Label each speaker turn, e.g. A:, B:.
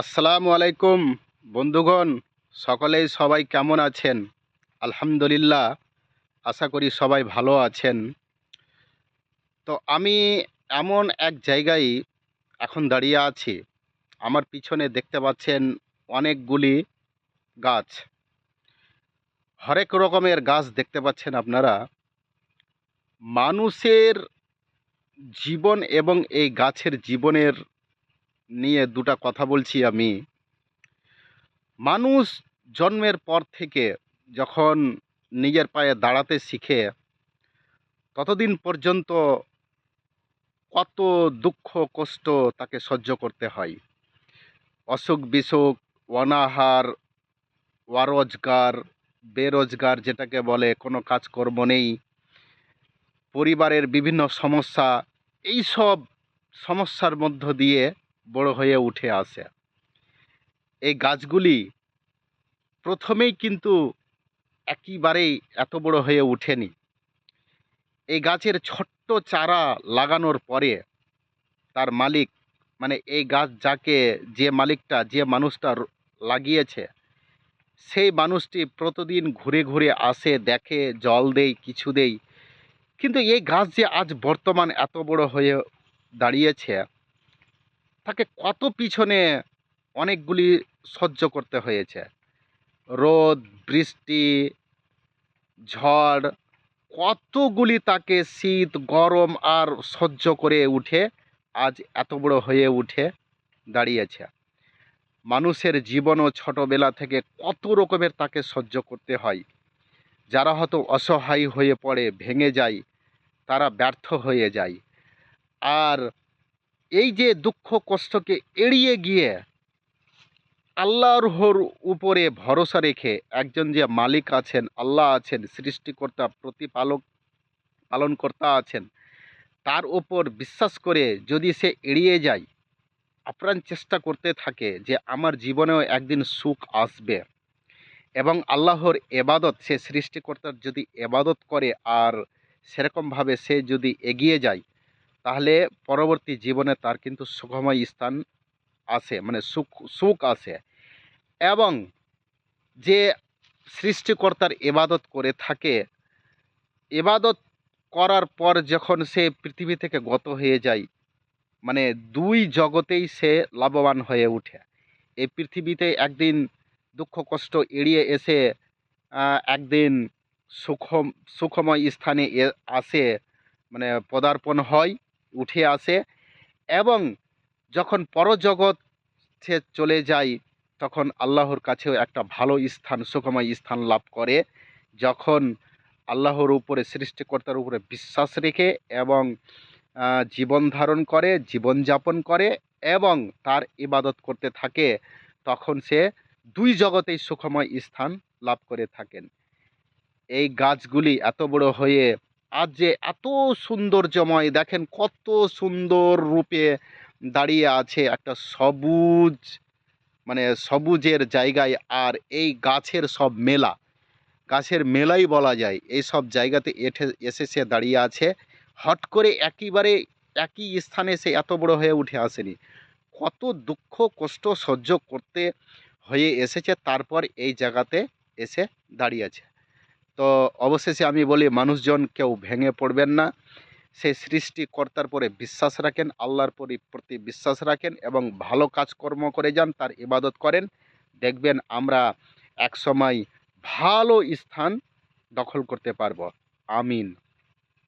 A: আসসালামু আলাইকুম, বন্ধুগণ, সকলেই সবাই কেমন আছেন? আলহামদুলিল্লাহ, আশা করি সবাই ভালো আছেন। তো আমি এমন এক জায়গায় এখন দাঁড়িয়ে আছি, আমার পিছনে দেখতে পাচ্ছেন অনেকগুলি গাছ। হরেক রকমের গাছ দেখতে পাচ্ছেন আপনারা। মানুষের জীবন এবং এই গাছের জীবনের নিয়ে দুটা কথা বলছি আমি। মানুষ জন্মের পর থেকে যখন নিজের পায়ে দাঁড়াতে শিখে, ততদিন পর্যন্ত কত দুঃখ, কষ্ট তাকে সহ্য করতে হয়। অসুখ, বিসুখ, অনাহার, অরোজগার, বেরোজগার যেটাকে বলে, কোনো কাজকর্ম নেই। পরিবারের বিভিন্ন সমস্যা এই সব সমস্যার মধ্য দিয়ে বড় হয়ে উঠে আসে। এই গাছগুলি প্রথমেই কিন্তু একেবারেই এত বড় হয়ে ওঠেনি। এই গাছের ছোট্ট চারা লাগানোর পরে তার মালিক মানে এই গাছ যাকে, যে মালিকটা, যে মানুষটা লাগিয়েছে, সেই মানুষটি প্রতিদিন ঘুরে ঘুরে আসে, দেখে, জল দেই কিছু দেই কিন্তু এই গাছ যে আজ বর্তমান এত বড় হয়ে দাঁড়িয়েছে তাকে কত পিছনে অনেকগুলি সহ্য করতে হয়েছে। রোদ, বৃষ্টি, ঝড়, কতগুলি তাকে শীত, গরম আর সহ্য করে উঠে আজ এত বড় হয়ে উঠে দাঁড়িয়েছে। মানুষের জীবনও ছোটবেলা থেকে কত রকমের তাকে সহ্য করতে হয়। যারা হয়তো অসহায় হয়ে পড়ে, ভেঙে যায়, তারা ব্যর্থ হয়ে যায়। আর এই যে দুঃখ কষ্টকে এড়িয়ে গিয়ে আল্লাহর উপরে ভরসা রেখে একজন যে মালিক আছেন, আল্লাহ আছেন, সৃষ্টিকর্তা, প্রতিপালক, পালনকর্তা আছেন, তার ওপর বিশ্বাস করে যদি সে এড়িয়ে যায়, আপ্রাণ চেষ্টা করতে থাকে যে আমার জীবনেও একদিন সুখ আসবে। এবং আল্লাহর এবাদত, সে সৃষ্টিকর্তার যদি এবাদত করে আর সেরকমভাবে সে যদি এগিয়ে যায় তাহলে পরবর্তী জীবনে তার কিন্তু সুখময় স্থান আসে মানে সুখ সুখ আসে এবং যে সৃষ্টিকর্তার এবাদত করে থাকে এবাদত করার পর যখন সে পৃথিবী থেকে গত হয়ে যায় মানে দুই জগতেই সে লাভবান হয়ে ওঠে এই পৃথিবীতে একদিন দুঃখ, কষ্ট এড়িয়ে এসে একদিন সুখম, সুখময় স্থানে আসে মানে পদার্পণ হয়। উঠে আসে এবং যখন পরজগৎ সে চলে যায়, তখন আল্লাহর কাছেও একটা ভালো স্থান, সুখময় স্থান লাভ করে। যখন আল্লাহর উপরে, সৃষ্টিকর্তার উপরে বিশ্বাস রেখে এবং জীবন ধারণ করে জীবনযাপন করে এবং তার ইবাদত করতে থাকে, তখন সে দুই জগতেই সুখময় স্থান লাভ করে থাকেন। এই গাছগুলি এত বড় হয়ে আজ যে এত সৌন্দর্যময়, দেখেন কত সুন্দর রূপে দাঁড়িয়ে আছে একটা সবুজ মানে সবুজের জায়গায় আর এই গাছের সব মেলা। গাছের মেলাই বলা যায়, এই সব জায়গাতে এঠে, এসে সে দাঁড়িয়ে আছে। হট করে একেবারে একই স্থানে সে এত বড় হয়ে উঠে আসেনি। কত দুঃখ, কষ্ট সহ্য করতে হয়ে এসেছে, তারপর এই জায়গাতে এসে দাঁড়িয়েছে তো অবশেষে আমি বলি, মানুষজন কেউ ভেঙে পড়বেন না। সেই সৃষ্টিকর্তার পরে বিশ্বাস রাখেন, আল্লাহর পরি- প্রতি বিশ্বাস রাখেন এবং ভালো কাজকর্ম করে যান, তার ইবাদত করেন। দেখবেন আমরা একসময় ভালো স্থান দখল করতে পারব। আমিন।